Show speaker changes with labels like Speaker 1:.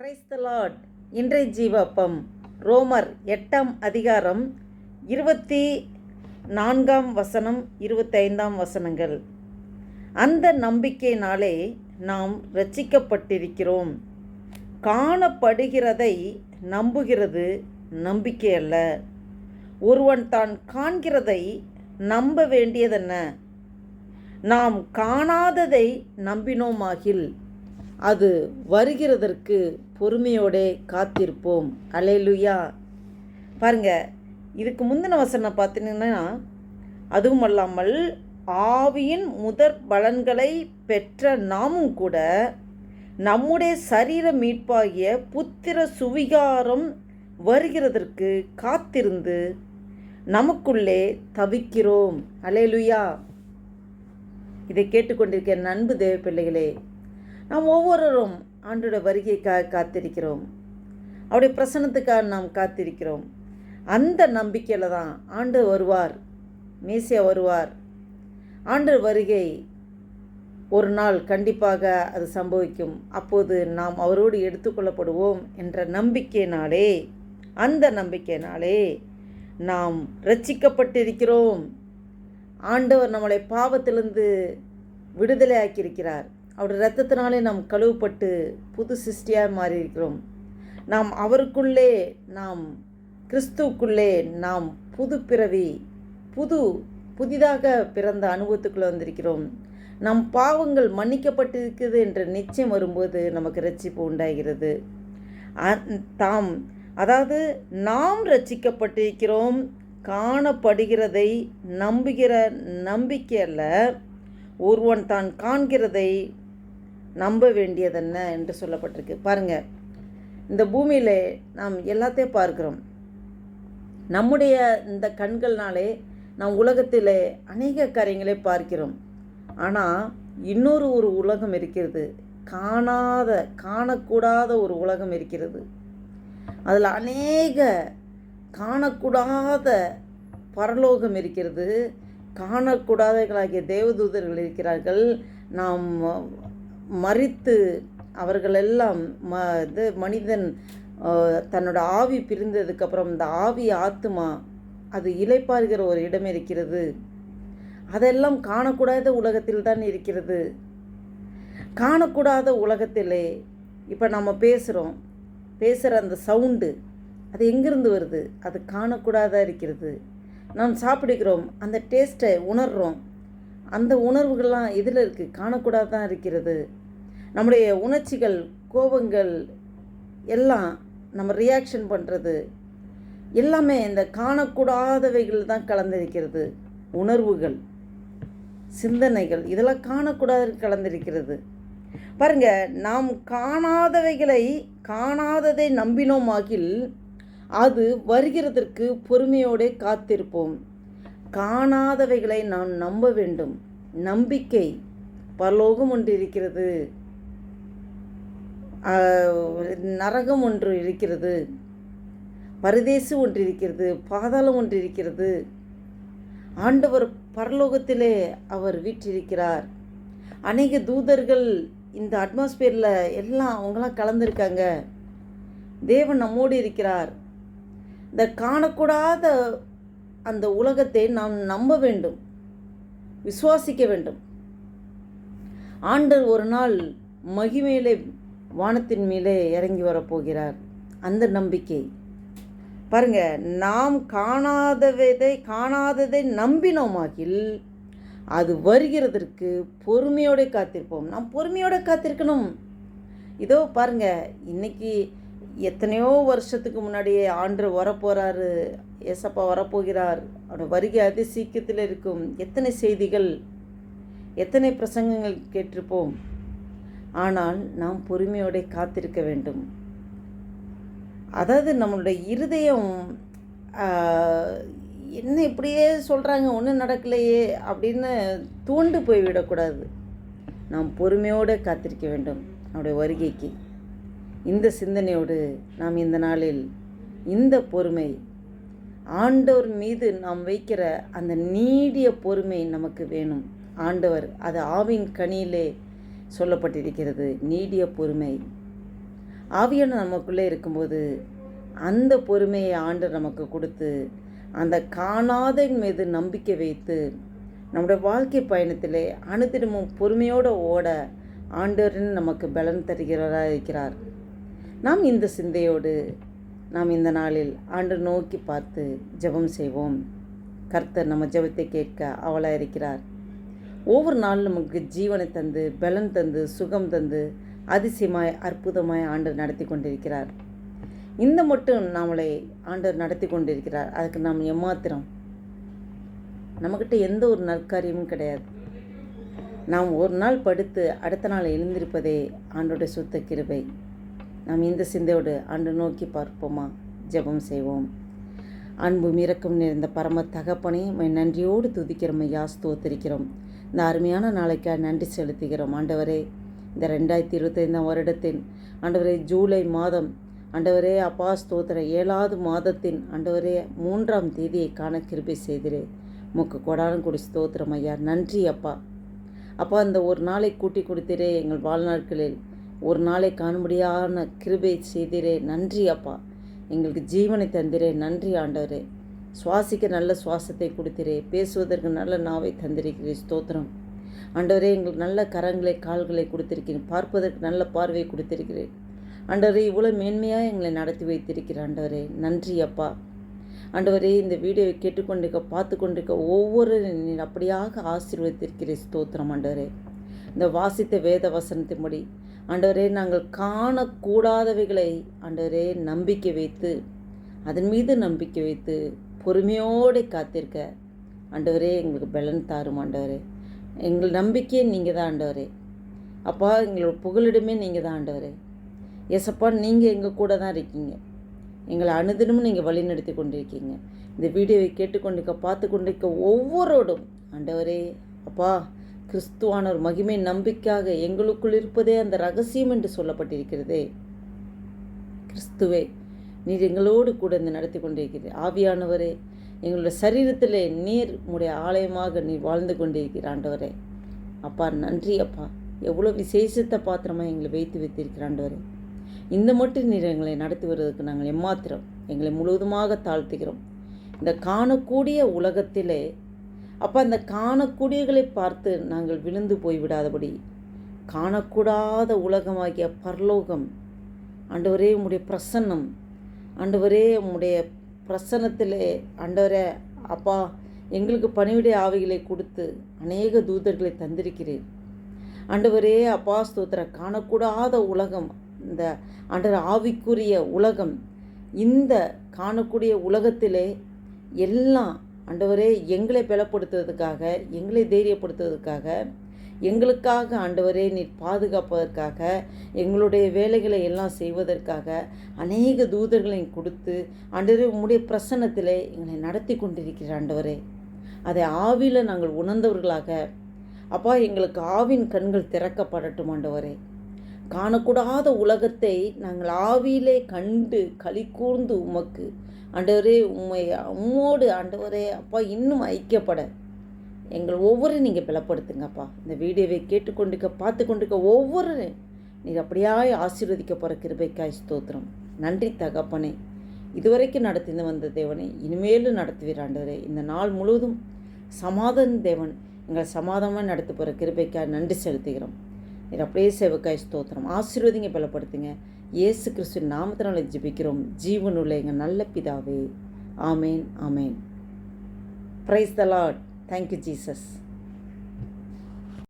Speaker 1: Praise the இன்றைய ஜீவப்பம் ரோமர் எட்டாம் அதிகாரம் இருபத்தி நான்காம் வசனம் இருபத்தைந்தாம் வசனங்கள். அந்த நம்பிக்கையினாலே நாம் ரட்சிக்கப்பட்டிருக்கிறோம் காணப்படுகிறதை நம்புகிறது நம்பிக்கை அல்ல ஒருவன் தான் காண்கிறதை நம்ப வேண்டியதென்ன? நாம் காணாததை நம்பினோமாகில். அது வருகிறதற்கு பொறுமையோடே காத்திருப்போம். அலையலுயா பாருங்க இதுக்கு முந்தின வசனம் பார்த்தீங்கன்னா அதுவும் அல்லாமல் ஆவியின் முதற் பலன்களை பெற்ற நாமும் கூட நம்முடைய சரீர மீட்பாகிய புத்திர சுவிகாரம் வருகிறதற்கு காத்திருந்து நமக்குள்ளே தவிக்கிறோம். அலேலுயா இதை கேட்டுக்கொண்டிருக்க நண்பு தேவ பிள்ளைகளே நாம் ஒவ்வொருவரும் ஆண்டோட வருகைக்காக காத்திருக்கிறோம். அவருடைய பிரசனத்துக்காக நாம் காத்திருக்கிறோம். அந்த நம்பிக்கையில் தான் ஆண்டு வருவார் மேசியா வருவார். ஆண்டு வருகை ஒரு நாள் கண்டிப்பாக அது சம்பவிக்கும். அப்போது நாம் அவரோடு எடுத்துக்கொள்ளப்படுவோம் என்ற நம்பிக்கையினாலே அந்த நம்பிக்கையினாலே நாம் ரட்சிக்கப்பட்டிருக்கிறோம் ஆண்டவர் நம்மளை பாவத்திலிருந்து விடுதலை ஆக்கியிருக்கிறார் அவருடைய ரத்தத்தினாலே நாம் கழுவப்பட்டு புது சிருஷ்டியாக மாறியிருக்கிறோம். நாம் அவருக்குள்ளே நாம் கிறிஸ்துவுக்குள்ளே நாம் புது பிறவி புது புதிதாக பிறந்த அனுபவத்துக்குள்ளே வந்திருக்கிறோம். நம் பாவங்கள் மன்னிக்கப்பட்டிருக்கிறது என்ற நிச்சயம் வரும்போது நமக்கு ரட்சிப்பு உண்டாகிறது. தாம் அதாவது நாம் ரட்சிக்கப்பட்டிருக்கிறோம் காணப்படுகிறதை நம்புகிற நம்பிக்கை அல்ல ஒருவன் தான் காண்கிறதை நம்ப வேண்டியதென்ன என்று சொல்லப்பட்டிருக்கு. பாருங்கள் இந்த பூமியில் நாம் எல்லாத்தையும் பார்க்கிறோம். நம்முடைய இந்த கண்கள்னாலே நாம் உலகத்தில் அநேக காரியங்களை பார்க்கிறோம். ஆனால் இன்னொரு ஒரு உலகம் இருக்கிறது. காணாத காணக்கூடாத ஒரு உலகம் இருக்கிறது. அதில் அநேக காணக்கூடாத பரலோகம் இருக்கிறது. காணக்கூடாதவர்களாகிய தேவதூதர்கள் இருக்கிறார்கள். நாம் மறித்து அவர்களெல்லாம் ம இது மனிதன் தன்னோட ஆவி பிரிந்ததுக்கப்புறம் இந்த ஆவி ஆத்துமா அது இலைப்பாருகிற ஒரு இடம் இருக்கிறது. அதெல்லாம் காணக்கூடாத உலகத்தில் தான் இருக்கிறது. காணக்கூடாத உலகத்திலே இப்போ நம்ம பேசுகிறோம் பேசுகிற அந்த சவுண்டு அது எங்கேருந்து வருது? அது காணக்கூடாதாக இருக்கிறது. நாம் சாப்பிடுகிறோம் அந்த டேஸ்ட்டை உணர்கிறோம் அந்த உணர்வுகள்லாம் இதில் இருக்குது காணக்கூடாதான் இருக்கிறது. நம்முடைய உணர்ச்சிகள் கோபங்கள் எல்லாம் நம்ம ரியாக்ஷன் பண்ணுறது எல்லாமே இந்த காணக்கூடாதவைகள் தான் கலந்திருக்கிறது. உணர்வுகள் சிந்தனைகள் இதெல்லாம் காணக்கூடாது கலந்திருக்கிறது. பாருங்க நாம் காணாதவைகளை காணாததை நம்பினோமாகில் அது வருகிறதற்கு பொறுமையோடு காத்திருப்போம். காணாதவைகளை நாம் நம்ப வேண்டும். நம்பிக்கை பரலோகம் ஒன்று இருக்கிறது. நரகம் ஒன்று இருக்கிறது. பரதேசு ஒன்று இருக்கிறது. பாதாளம் ஒன்று இருக்கிறது. ஆண்டவர் பரலோகத்திலே அவர் வீற்றிருக்கிறார். அநேக தூதர்கள் இந்த அட்மாஸ்பியரில் எல்லாம் அவங்களாம் கலந்துருக்காங்க. தேவன் நம்மோடு இருக்கிறார். இந்த காணக்கூடாத அந்த உலகத்தை நாம் நம்ப வேண்டும். விசுவாசிக்க வேண்டும். ஆண்டர் ஒரு நாள் மகிமையிலே வானத்தின் மேலே இறங்கி வரப்போகிறார். அந்த நம்பிக்கை. பாருங்க நாம் காணாததை காணாததை நம்பினோமாகில் அது வருகிறதற்கு பொறுமையோடு காத்திருப்போம். நாம் பொறுமையோடு காத்திருக்கணும். இதோ பாருங்க இன்னைக்கு எத்தனையோ வருஷத்துக்கு முன்னாடியே ஆண்டு வரப்போகிறாரு ஏசப்பா வரப்போகிறார். அவரோட வருகை அதி சீக்கிரத்தில் இருக்கும். எத்தனை செய்திகள் எத்தனை பிரசங்கங்கள் கேட்டிருப்போம். ஆனால் நாம் பொறுமையோடு காத்திருக்க வேண்டும். அதாவது நம்மளுடைய இருதயம் என்ன இப்படியே சொல்கிறாங்க ஒன்றும் நடக்கலையே அப்படின்னு தூண்டு போய் விடக்கூடாது நாம் பொறுமையோடு காத்திருக்க வேண்டும் நம்முடைய வருகைக்கு. இந்த சிந்தனையோடு நாம் இந்த நாளில் இந்த பொறுமை ஆண்டவர் மீது நாம் வைக்கிற அந்த நீடிய பொறுமை நமக்கு வேணும். ஆண்டவர் அது ஆவின் கனியிலே சொல்லப்பட்டிருக்கிறது. நீடிய பொறுமை. ஆவியான நமக்குள்ளே இருக்கும்போது அந்த பொறுமையை ஆண்டு நமக்கு கொடுத்து அந்த காணாத மீது நம்பிக்கை வைத்து நம்முடைய வாழ்க்கை பயணத்திலே அனுதினமும் பொறுமையோடு ஓட ஆண்டவரின் நமக்கு பலன் தருகிறவராக இருக்கிறார். நாம் இந்த சிந்தையோடு நாம் இந்த நாளில் ஆண்டு நோக்கி பார்த்து ஜெபம் செய்வோம். கர்த்தர் நம்ம ஜெபத்தை கேட்க அவளாக இருக்கிறார் ஒவ்வொரு நாளும் நமக்கு ஜீவனை தந்து பலன் தந்து சுகம் தந்து அதிசயமாய் அற்புதமாய் ஆண்டர் நடத்தி கொண்டிருக்கிறார். இந்த மட்டும் நம்மளை ஆண்டவர் நடத்தி கொண்டிருக்கிறார். அதுக்கு நாம் எம்மாத்திரம் நம்மக்கிட்ட எந்த ஒரு நற்காரியமும் கிடையாது. நாம் ஒரு நாள் படுத்து அடுத்த நாள் எழுந்திருப்பதே ஆண்டோட சுத்த கிருபை. நாம் இந்த சிந்தையோடு ஆண்டு நோக்கி பார்ப்போமா? ஜெபம் செய்வோம். அன்பு மிரக்கம் நிறைந்த பரம தகப்பனே நன்றியோடு துதிக்கிறோம். ஐயா ஸ்தோத்திரிக்கிறோம். இந்த அருமையான நாளைக்காக நன்றி செலுத்துகிறோம். ஆண்டவரே இந்த ரெண்டாயிரத்தி இருபத்தைந்தாம் வருடத்தின் ஆண்டவரே ஜூலை மாதம் ஆண்டவரே அப்பா ஸ்தோத்திர ஏழாவது மாதத்தின் ஆண்டவரே மூன்றாம் தேதியை காண கிருபை செய்திரே. முக்கு கொடாலும் கொடி ஸ்தோத்திரம் ஐயா. நன்றி அப்பா. அப்பா அந்த ஒரு நாளை கூட்டி கொடுத்திரே எங்கள் வாழ்நாட்களில். ஒரு நாளை காணும்படியான கிருபை செய்திரே. நன்றி அப்பா. எங்களுக்கு ஜீவனை தந்திரே. நன்றி ஆண்டவரே. சுவாசிக்க நல்ல சுவாசத்தை கொடுத்திரே. பேசுவதற்கு நல்ல நாவை தந்திருக்கிறே ஸ்தோத்திரம். ஆண்டவரே எங்களுக்கு நல்ல கரங்களை கால்களை கொடுத்திருக்கிறேன் பார்ப்பதற்கு நல்ல பார்வை கொடுத்திருக்கிறேன் ஆண்டவரே இவ்வளோ மேன்மையாக எங்களை நடத்தி வைத்திருக்கிற ஆண்டவரே. நன்றி அப்பா. ஆண்டவரே இந்த வீடியோவை கேட்டுக்கொண்டிருக்க பார்த்து கொண்டிருக்க ஒவ்வொரு அப்படியாக ஆசீர்வதித்திருக்கிறேன் ஸ்தோத்திரம் ஆண்டவரே. இந்த வாசித்த வேத வசனத்தின்படி ஆண்டவரே நாங்கள் காணக்கூடாதவைகளை ஆண்டவரே நம்பிக்கை வைத்து அதன் மீது நம்பிக்கை வைத்து பொறுமையோடு காத்திருக்க. ஆண்டவரே எங்களுக்கு பலன் தாரும் ஆண்டவரே. எங்கள் நம்பிக்கையே நீங்கள் தான் ஆண்டவரே. அப்பா எங்களோட புகழிடமே நீங்கள் தான் ஆண்டவரே. எசப்பா நீங்கள் எங்கள் கூட தான் இருக்கீங்க. எங்களை அனுதினமும் நீங்கள் வழி நடத்தி கொண்டிருக்கீங்க. இந்த வீடியோவை கேட்டுக்கொண்டிருக்க பார்த்து கொண்டிருக்க ஒவ்வொருடும் ஆண்டவரே அப்பா கிறிஸ்துவான ஒரு மகிமை நம்பிக்கையாக எங்களுக்குள் இருப்பதே அந்த ரகசியம் என்று சொல்லப்பட்டிருக்கிறதே. கிறிஸ்துவே நீர் எங்களோடு கூட இந்த நடத்தி கொண்டிருக்கிறீர் ஆவியானவரே எங்களுடைய சரீரத்தில் நீர் உடைய ஆலயமாக நீ வாழ்ந்து கொண்டிருக்கிற ஆண்டவரே. அப்பா நன்றி அப்பா. எவ்வளோ விசேஷத்த பாத்திரமாக எங்களை வைத்து வைத்திருக்கிற ஆண்டவரே. இந்த மட்டும் நீர் எங்களை நடத்தி வருவதற்கு நாங்கள் எம்மாத்திரம் எங்களை முழுவதுமாக தாழ்த்துகிறோம். இந்த காணக்கூடிய உலகத்திலே அப்போ அந்த காணக்கூடியகளை பார்த்து நாங்கள் விழுந்து போய்விடாதபடி காணக்கூடாத உலகமாகிய பரலோகம் ஆண்டவரே உம்முடைய பிரசன்னம் ஆண்டவரே உம்முடைய பிரசன்னத்திலே ஆண்டவரே அப்பா எங்களுக்கு பணிவிடை ஆவிகளை கொடுத்து அநேக தூதர்களை தந்திருக்கிறீர். ஆண்டவரே அப்பா ஸ்தோத்திர காணக்கூடாத உலகம் இந்த ஆண்டவர் ஆவிக்குரிய உலகம் இந்த காணக்கூடிய உலகத்திலே எல்லாம் ஆண்டவரே எங்களை பலப்படுத்துவதற்காக எங்களை தைரியப்படுத்துவதற்காக எங்களுக்காக ஆண்டவரே நீர் பாதுகாப்பதற்காக எங்களுடைய வேலைகளை எல்லாம் செய்வதற்காக அநேக தூதர்களை கொடுத்து ஆண்டவரே உம்முடைய பிரசன்னத்திலே எங்களை நடத்தி கொண்டிருக்கிற ஆண்டவரே. அதை ஆவியில் நாங்கள் உணர்ந்தவர்களாக அப்பா எங்களுக்கு ஆவின் கண்கள் திறக்கப்படட்டும் ஆண்டவரே. காணக்கூடாத உலகத்தை நாங்கள் ஆவியிலே கண்டு களி கூர்ந்து உமக்கு ஆண்டவரே உண்மை உம்மோடு ஆண்டவரே அப்பா இன்னும் ஐக்கியப்பட. எங்கள் ஒவ்வொரு நீங்கள் பலப்படுத்துங்கப்பா. இந்த வீடியோவை கேட்டுக்கொண்டுக்க பார்த்து கொண்டுக்க ஒவ்வொரு நீர் அப்படியாய் ஆசீர்வதிக்க போகிற கிருபைக்காய் ஸ்தோத்திரம். நன்றி தகப்பனே. இதுவரைக்கும் நடத்திந்து வந்த தேவனை இனிமேலும் நடத்துவீராண்டவரே இந்த நாள் முழுவதும் சமாதான தேவன் எங்களை சமாதானமாக நடத்த போகிற கிருபைக்காய் நன்றி செலுத்துகிறோம். நீர் அப்படியே சேவக்காய் ஸ்தோத்திரம். ஆசீர்வதிங்க பலப்படுத்துங்க. இயேசு கிறிஸ்து நாமத்தினால ஜிபிக்கிறோம். ஜீவனுள்ள எங்கள் நல்ல பிதாவே. Amen amen. Praise the Thank you, Jesus.